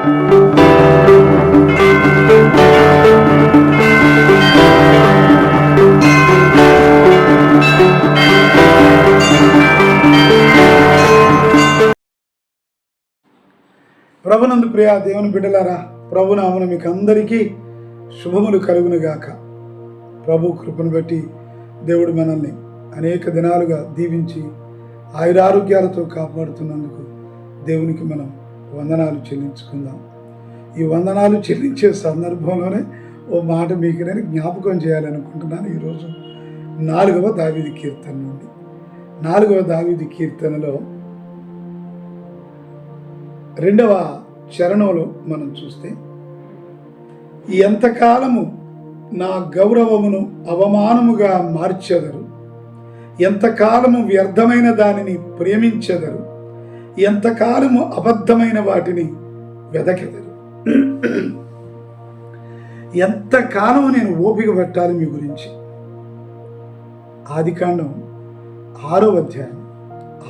ప్రభునందు ప్రియా దేవుని బిడ్డలారా ప్రభునామను మీకు అందరికీ శుభములు కలుగునుగాక. ప్రభు కృపను బట్టి దేవుడు మనల్ని అనేక దినాలుగా దీవించి ఆయురారోగ్యాలతో కాపాడుతున్నందుకు దేవునికి మనం వందనాలు చెల్లించుకుందాం. ఈ వందనాలు చెల్లించే సందర్భంలోనే ఓ మాట మీకు నేను జ్ఞాపకం చేయాలనుకుంటున్నాను. ఈరోజు నాలుగవ దావిది కీర్తన నుండి. నాలుగవ దావిది కీర్తనలో రెండవ చరణంలో మనం చూస్తే ఎంతకాలము నా గౌరవమును అవమానముగా మార్చెదరు? ఎంతకాలము వ్యర్థమైన దానిని ప్రేమించెదరు? ఎంతకాలము అబద్ధమైన వాటిని వెదకెదరు. ఎంతకాలం నేను ఓపిక పెట్టాలి మీ గురించి? ఆదికాండం ఆరో అధ్యాయం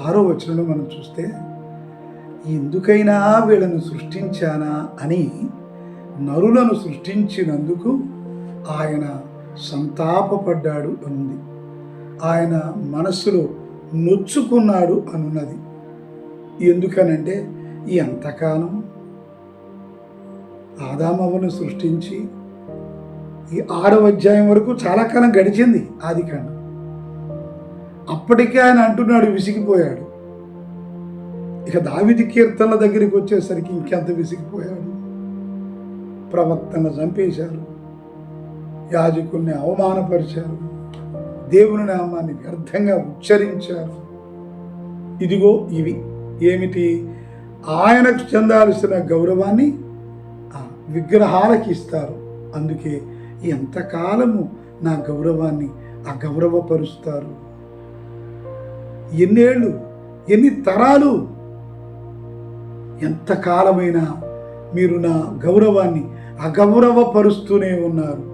ఆరో వచనంలో మనం చూస్తే ఎందుకైనా వీళ్ళను సృష్టించానా? అని నరులను సృష్టించినందుకు ఆయన సంతాపపడ్డాడు అనుంది. ఆయన మనస్సులో నొచ్చుకున్నాడు అనున్నది. ఎందుకనంటే ఈ అంతకాలం ఆదామవ్వను సృష్టించి ఈ ఆరవ అధ్యాయం వరకు చాలా కాలం గడిచింది ఆది కాండం. అప్పటికే ఆయన అంటున్నాడు విసిగిపోయాడు. ఇక దావిది కీర్తనల దగ్గరికి వచ్చేసరికి ఇంకెంత విసిగిపోయాడు? ప్రవక్తను చంపేశారు. యాజకుల్ని అవమానపరిచారు. దేవుని నామాన్ని వ్యర్థంగా ఉచ్చరించారు. ఇదిగో ఇవి. ఏమిటి? ఆయనకు చెందాల్సిన గౌరవాన్ని విగ్రహాలకి ఇస్తారు. అందుకే ఎంతకాలము నా గౌరవాన్ని అగౌరవపరుస్తారు. ఎన్నేళ్ళు ఎన్ని తరాలు ఎంతకాలమైనా మీరు నా గౌరవాన్ని అగౌరవపరుస్తూనే ఉన్నారు.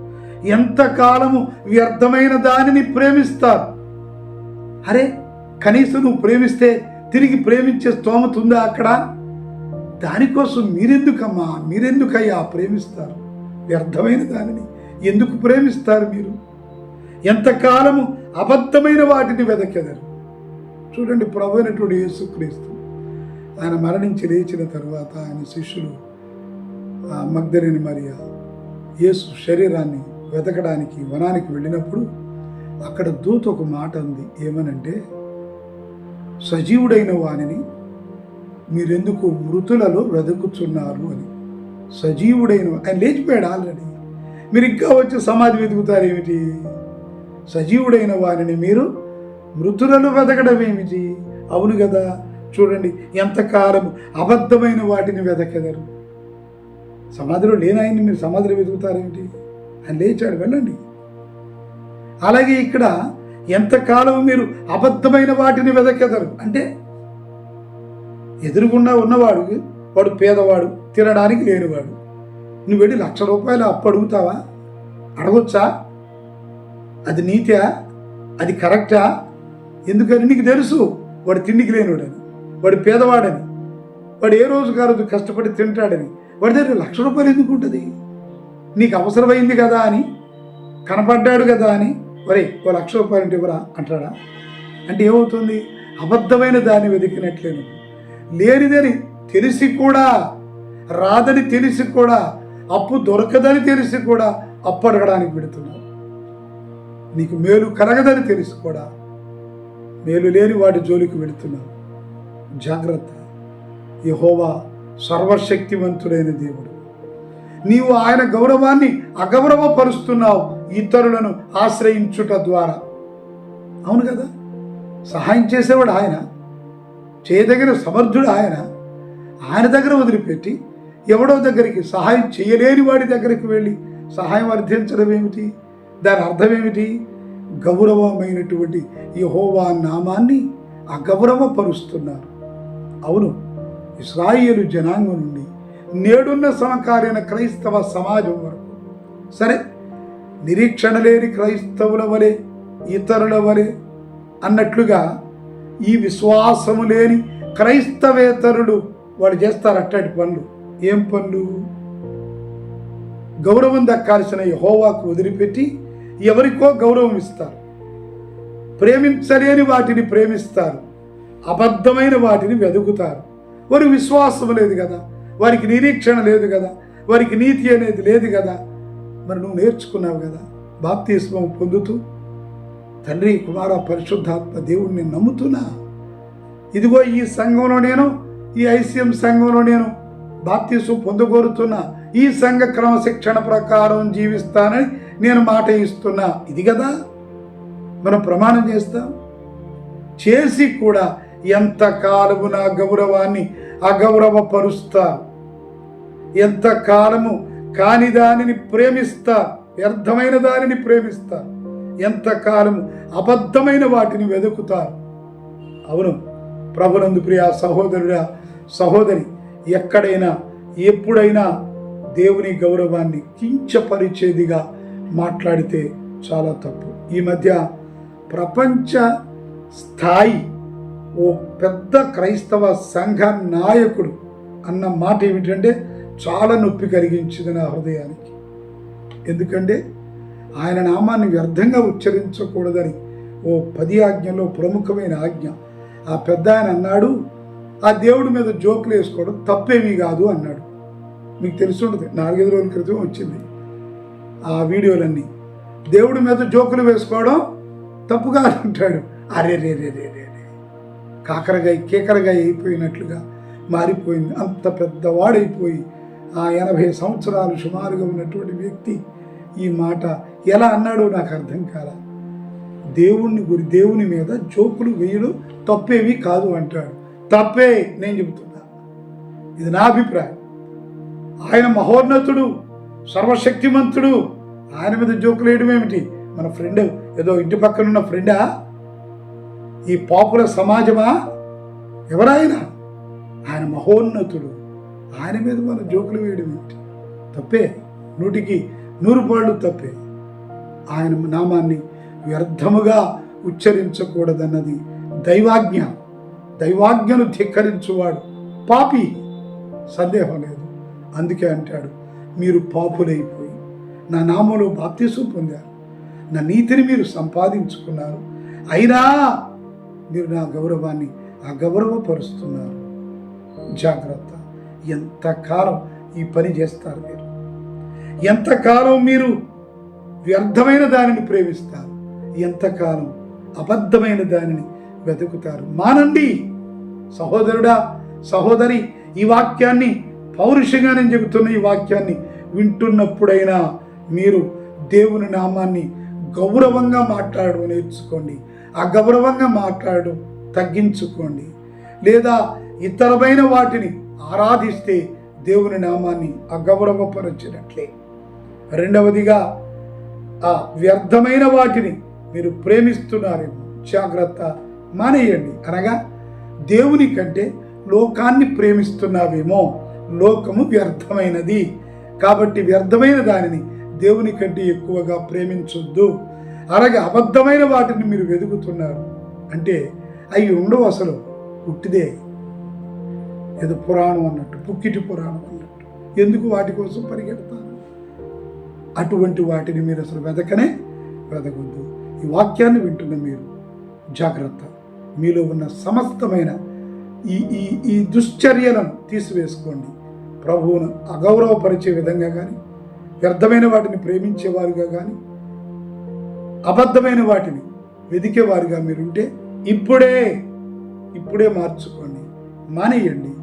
ఎంతకాలము వ్యర్థమైన దానిని ప్రేమిస్తారు. అరే కనీసం నువ్వు ప్రేమిస్తే తిరిగి ప్రేమించే స్తోమత ఉందా అక్కడ? దానికోసం మీరెందుకమ్మా? మీరెందుకయ్యా ప్రేమిస్తారు? వ్యర్థమైన దానిని ఎందుకు ప్రేమిస్తారు మీరు? ఎంతకాలము అబద్ధమైన వాటిని వెదకెదరు? చూడండి ప్రభు అయినటువంటి యేసుక్రీస్తు ఆయన మరణించి లేచిన తర్వాత ఆయన శిష్యులు ఆ మగ్ధలేని మరియా యేసు శరీరాన్ని వెతకడానికి వనానికి వెళ్ళినప్పుడు అక్కడ దూత ఒక మాట ఉంది ఏమనంటే సజీవుడైన వానిని మీరెందుకు మృతులలో వెతుకుతున్నారు అని. సజీవుడైన ఆయన లేచిపోయాడు ఆల్రెడీ మీరు ఇంకా వచ్చి సమాధి వెతుకుతారు ఏమిటి? సజీవుడైన వారిని మీరు మృతులలో వెతకడం ఏమిటి? అవును కదా? చూడండి ఎంతకాలం అబద్ధమైన వాటిని వెతకెదరు సమాధిలో లేనాయని మీరు సమాధిలో వెతుకుతారేమిటి ఆయన లేచాడు వెళ్ళండి. అలాగే ఇక్కడ ఎంతకాలం మీరు అబద్ధమైన వాటిని వెదకెదరు? అంటే ఎదురుగుండా ఉన్నవాడు వాడు పేదవాడు తినడానికి లేనివాడు. నువ్వు వెళ్ళి లక్ష రూపాయలు అప్పు అడుగుతావా అడగొచ్చా? అది నీతా అది కరెక్టా? ఎందుకని నీకు తెలుసు వాడు తిండికి లేనివాడని వాడు పేదవాడని. వాడు ఏ రోజు కాదు కష్టపడి తింటాడని. వాడి దగ్గర లక్ష రూపాయలు ఎందుకు ఉంటుంది? నీకు అవసరమైంది కదా అని కనపడ్డాడు కదా అని ఒరే ఓ లక్ష రూపాయలు ఇవ్వరా? అంటాడా. అంటే ఏమవుతుంది? అబద్ధమైన దాన్ని వెతికినట్లేను. లేనిదని తెలిసి కూడా రాదని తెలిసి కూడా అప్పు దొరకదని తెలిసి కూడా అప్పు అడగడానికి పెడుతున్నావు. నీకు మేలు కలగదని తెలిసి కూడా మేలు లేని వాడి జోలికి వెళుతున్నావు జాగ్రత్త. యహోవా సర్వశక్తివంతుడైన దేవుడు. నీవు ఆయన గౌరవాన్ని అగౌరవపరుస్తున్నావు. ఇతరులను ఆశ్రయించుట ద్వారా. అవును కదా? సహాయం చేసేవాడు ఆయన. చేయదగిన సమర్థుడు ఆయన. ఆయన దగ్గర వదిలిపెట్టి ఎవడో దగ్గరికి సహాయం చేయలేని వాడి దగ్గరికి వెళ్ళి సహాయం అర్థించడం ఏమిటి? దాని అర్థం ఏమిటి? గౌరవమైనటువంటి యహోవా నామాన్ని అగౌరవపరుస్తున్నారు. అవును ఇస్రాయేలు జనాంగం నుండి నేడున్న సమకాలీన క్రైస్తవ సమాజం వరకు. సరే నిరీక్షణ లేని క్రైస్తవుల వలె ఇతరుల వలె అన్నట్లుగా ఈ విశ్వాసము లేని క్రైస్తవేతరులు వాళ్ళు చేస్తారు అట్టటి పనులు. ఏం పనులు? గౌరవం దక్కాల్సిన యహోవాకు వదిలిపెట్టి ఎవరికో గౌరవం ఇస్తారు. ప్రేమించలేని వాటిని ప్రేమిస్తారు. అబద్ధమైన వాటిని వెతుకుతారు వారి విశ్వాసం లేదు కదా. వారికి నిరీక్షణ లేదు కదా. వారికి నీతి అనేది లేదు కదా. మరి నువ్వు నేర్చుకున్నావు కదా. బాప్తీస్వం పొందుతూ తండ్రి కుమార పరిశుద్ధాత్మ దేవుణ్ణి నమ్ముతున్నా. ఇదిగో ఈ సంఘంలో నేను ఈ ఐసీఎం సంఘంలో నేను బాప్తీసు పొందుకోరుతున్నా. ఈ సంఘ క్రమశిక్షణ ప్రకారం జీవిస్తానని నేను మాట ఇస్తున్నా. ఇది కదా మనం ప్రమాణం చేస్తాం. చేసి కూడా ఎంత కాలము నా గౌరవాన్ని అగౌరవపరుస్తా. ఎంత కాలము కాని దానిని ప్రేమిస్తా వ్యర్థమైన దానిని ప్రేమిస్తా. ఎంతకాలం అబద్ధమైన వాటిని వెతుకుతారు అవును ప్రభునందు ప్రియ సహోదరుడా సహోదరి ఎక్కడైనా ఎప్పుడైనా దేవుని గౌరవాన్ని కించపరిచేదిగా మాట్లాడితే చాలా తప్పు. ఈ మధ్య ప్రపంచ స్థాయి ఓ పెద్ద క్రైస్తవ సంఘ నాయకుడు అన్న మాట ఏమిటంటే చాలా నొప్పి కలిగించింది నా హృదయానికి. ఎందుకంటే ఆయన నామాన్ని వ్యర్థంగా ఉచ్చరించకూడదని ఓ పది ఆజ్ఞలో ప్రముఖమైన ఆజ్ఞ. ఆ పెద్ద ఆయన అన్నాడు ఆ దేవుడి మీద జోకులు వేసుకోవడం తప్పేమీ కాదు అన్నాడు. మీకు తెలిసి నాలుగైదు రోజుల క్రితం వచ్చింది ఆ వీడియోలన్నీ. దేవుడి మీద జోకులు వేసుకోవడం తప్పుగా కాదంటాడు అరే రే రే రే రే రే కాకరగాయ కేకరగాయ అయిపోయినట్లుగా మారిపోయింది. అంత పెద్దవాడైపోయి ఆ ఎనభై సంవత్సరాలు సుమారుగా ఉన్నటువంటి వ్యక్తి ఈ మాట ఎలా అన్నాడో నాకు అర్థం కాల. దేవుణ్ణి గురి దేవుని మీద జోకులు వేయడం తప్పేవి కాదు అంటాడు. తప్పే నేను చెబుతున్నా. ఇది నా అభిప్రాయం. ఆయన మహోన్నతుడు సర్వశక్తిమంతుడు. ఆయన మీద జోకులు వేయడం ఏమిటి? మన ఫ్రెండ్ ఏదో ఇంటి పక్కన ఉన్న ఫ్రెండా? ఈ పాపులర్ సమాజమా? ఎవరాయన? ఆయన మహోన్నతుడు. ఆయన మీద మన జోకులు వేయడం ఏంటి? తప్పే. నూటికి నూరు పాళ్ళు తప్పే. ఆయన నామాన్ని వ్యర్థముగా ఉచ్చరించకూడదన్నది దైవాజ్ఞ. దైవాజ్ఞను ధిక్కరించువాడు పాపి. సందేహం లేదు. అందుకే అంటాడు మీరు పాపులైపోయి నా నామంలో బాప్తీసం పొందారు. నా నీతిని మీరు సంపాదించుకున్నారు. అయినా మీరు నా గౌరవాన్ని అగౌరవపరుస్తున్నారు జాగ్రత్త. ఎంతకాలం ఈ పని చేస్తారు మీరు? ఎంతకాలం మీరు వ్యర్థమైన దానిని ప్రేమిస్తారు? ఎంతకాలం అబద్ధమైన దానిని వెతుకుతారు? మానండి సహోదరుడా సహోదరి ఈ వాక్యాన్ని పౌరుషంగా నేను చెబుతున్న ఈ వాక్యాన్ని వింటున్నప్పుడైనా మీరు దేవుని నామాన్ని గౌరవంగా మాట్లాడడం నేర్చుకోండి. అగౌరవంగా మాట్లాడడం తగ్గించుకోండి. లేదా ఇతరమైన వాటిని ఆరాధిస్తే దేవుని నామాన్ని అగౌరవపరచినట్లే. రెండవదిగా ఆ వ్యర్థమైన వాటిని మీరు ప్రేమిస్తున్నారేమో. జాగ్రత్త మానేయండి. అనగా దేవుని కంటే లోకాన్ని ప్రేమిస్తున్నావేమో. లోకము వ్యర్థమైనది. కాబట్టి వ్యర్థమైన దానిని దేవుని కంటే ఎక్కువగా ప్రేమించొద్దు. అలాగే అబద్ధమైన వాటిని మీరు వెతుకుతున్నారు అంటే అవి ఉండవు అసలు. పుట్టిదే. ఏదో పురాణం అన్నట్టు పుక్కిటి పురాణం అన్నట్టు. ఎందుకు వాటి కోసం పరిగెడతారు? అటువంటి వాటిని మీరు అసలు వెదకనే వెదకొద్దు ఈ వాక్యాన్ని వింటున్న మీరు జాగ్రత్త. మీలో ఉన్న సమస్తమైన ఈ ఈ ఈ దుశ్చర్యలను తీసివేసుకోండి. ప్రభువును అగౌరవపరిచే విధంగా కానీ వ్యర్థమైన వాటిని ప్రేమించేవారుగా కానీ అబద్ధమైన వాటిని వెదికేవారుగా మీరుంటే ఇప్పుడే ఇప్పుడే మార్చుకోండి. మానేయండి.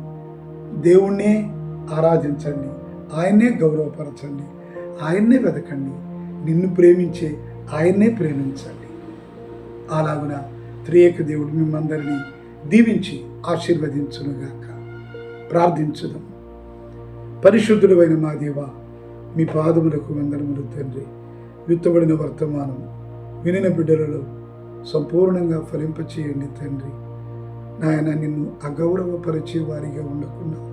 దేవుణ్ణే ఆరాధించండి. ఆయన్నే గౌరవపరచండి. ఆయన్నే వెతకండి నిన్ను ప్రేమించే ఆయన్నే ప్రేమించండి. అలాగున త్రియేక దేవుడు మిమ్మందరినీ దీవించి ఆశీర్వదించునుగాక. ప్రార్థించుదాం. పరిశుద్ధుడైన మా దేవ మీ పాదములకు వందనములు తండ్రి. విత్తబడిన వర్తమానం వినిన బిడ్డలలో సంపూర్ణంగా ఫలింపచేయండి తండ్రి. నాయన నిన్ను అగౌరవపరిచే వారిగా ఉండకుండా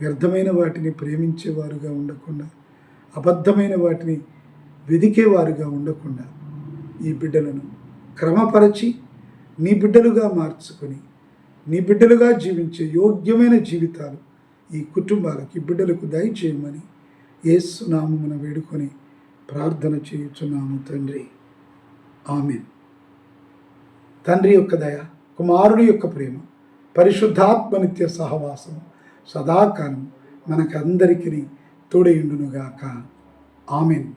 వ్యర్థమైన వాటిని ప్రేమించేవారుగా ఉండకుండా అబద్ధమైన వాటిని వెదికేవారుగా ఉండకుండా ఈ బిడ్డలను క్రమపరచి నీ బిడ్డలుగా మార్చుకొని నీ బిడ్డలుగా జీవించే యోగ్యమైన జీవితాలు ఈ కుటుంబాలకు ఈ బిడ్డలకు దయచేయమని ఏసునామమున వేడుకొని ప్రార్థన చేయుచున్నాము తండ్రి. ఆమెన్. తండ్రి యొక్క దయ కుమారుడి యొక్క ప్రేమ పరిశుద్ధాత్మ నిత్య సహవాసము సదాకాలం మనకందరికీ తోడయుండునుగాక ఆమెన్.